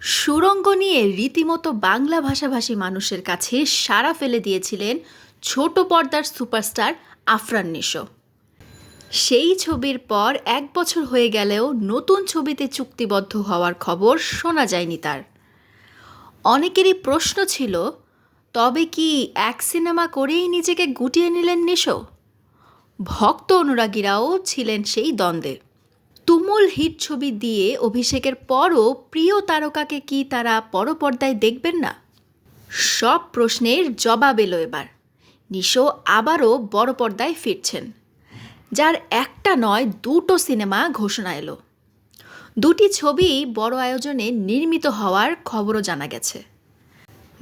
সুরঙ্গ নিয়ে রীতিমতো বাংলা ভাষাভাষী মানুষের কাছে সাড়া ফেলে দিয়েছিলেন ছোট পর্দার সুপারস্টার আফরান নিশো। সেই ছবির পর এক বছর হয়ে গেলেও নতুন ছবিতে চুক্তিবদ্ধ হওয়ার খবর শোনা যায়নি তার। অনেকেরই প্রশ্ন ছিল, তবে কি এক সিনেমা করেই নিজেকে গুটিয়ে নিলেন নিশো? ভক্ত অনুরাগীরাও ছিলেন সেই দ্বন্দ্বে। তুমুল হিট ছবি দিয়ে অভিষেকের পরও প্রিয় তারকাকে কি তারা পরপর্দায় দেখবেন না? সব প্রশ্নের জবাব এলো এবার। নিশো আবারও বড় পর্দায় ফিরছেন। যার একটা নয়, দুটো সিনেমা ঘোষণা এলো। দুটি ছবি বড় আয়োজনে নির্মিত হওয়ার খবরও জানা গেছে।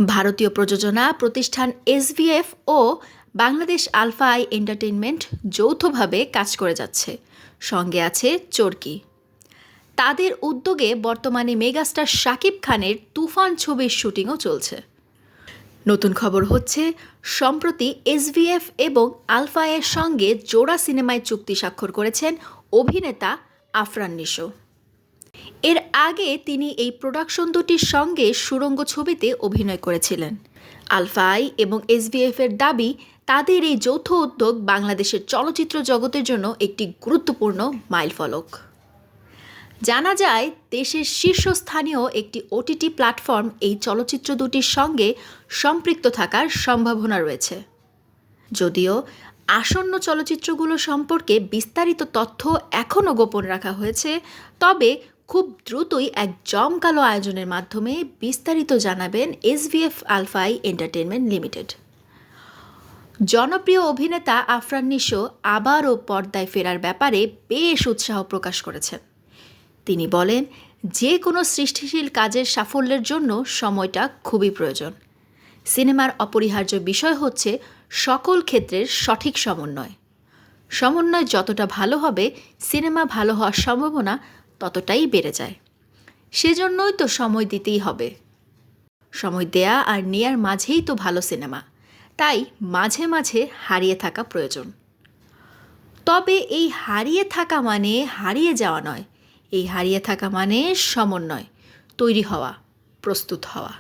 ভারতীয় প্রযোজনা প্রতিষ্ঠান এসভিএফ ও বাংলাদেশ আলফা আই এন্টারটেইনমেন্ট যৌথভাবে কাজ করে যাচ্ছে। সঙ্গে আছে চরকি। তাদের উদ্যোগে বর্তমানে মেগাস্টার শাকিব খানের তুফান ছবির শুটিংও চলছে। নতুন খবর হচ্ছে, সম্প্রতি এসভিএফ এবং আলফা এর সঙ্গে জোড়া সিনেমায় চুক্তি স্বাক্ষর করেছেন অভিনেতা আফরান নিশো। এর আগে তিনি এই প্রোডাকশন দুটির সঙ্গে সুরঙ্গ ছবিতে অভিনয় করেছিলেন। আলফাই এবং এসভিএফ এর দাবি, তাদের এই যৌথ উদ্যোগ বাংলাদেশের চলচ্চিত্র জগতের জন্য একটি গুরুত্বপূর্ণ মাইলফলক। জানা যায়, দেশের শীর্ষস্থানীয় একটি ওটিটি প্ল্যাটফর্ম এই চলচ্চিত্র দুটির সঙ্গে সম্পৃক্ত থাকার সম্ভাবনা রয়েছে। যদিও, আসন্ন চলচ্চিত্রগুলো সম্পর্কে বিস্তারিত তথ্য এখনও গোপন রাখা হয়েছে, তবে খুব দ্রুতই এক জমকালো আয়োজনের মাধ্যমে বিস্তারিত জানাবেন এসভিএফ আলফাই এন্টারটেনমেন্ট লিমিটেড। জনপ্রিয় অভিনেতা আফরান নিশো আবারও পর্দায় ফেরার ব্যাপারে বেশ উৎসাহ প্রকাশ করেছেন। তিনি বলেন, যে কোনো সৃষ্টিশীল কাজের সাফল্যের জন্য সময়টা খুবই প্রয়োজন। সিনেমার অপরিহার্য বিষয় হচ্ছে সকল ক্ষেত্রের সঠিক সমন্বয়। সমন্বয় যতটা ভালো হবে, সিনেমা ভালো হওয়ার সম্ভাবনা ততটাই বেড়ে যায়। সেজন্যই তো সময় দিতেই হবে। সময় দেয়া আর নেয়ার মাঝেই তো ভালো সিনেমা। তাই মাঝে মাঝে হারিয়ে থাকা প্রয়োজন। তবে এই হারিয়ে থাকা মানে হারিয়ে যাওয়া নয়। এই হারিয়ে থাকা মানে সমন্বয়, তৈরি হওয়া, প্রস্তুত হওয়া।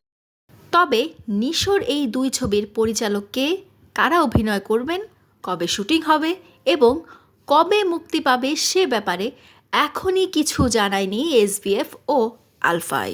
তবে নিশোর এই দুই ছবির পরিচালককে কারা অভিনয় করবেন, কবে শুটিং হবে এবং কবে মুক্তি পাবে সে ব্যাপারে এখনই কিছু জানায়নি এসবিএফ ও আলফাই।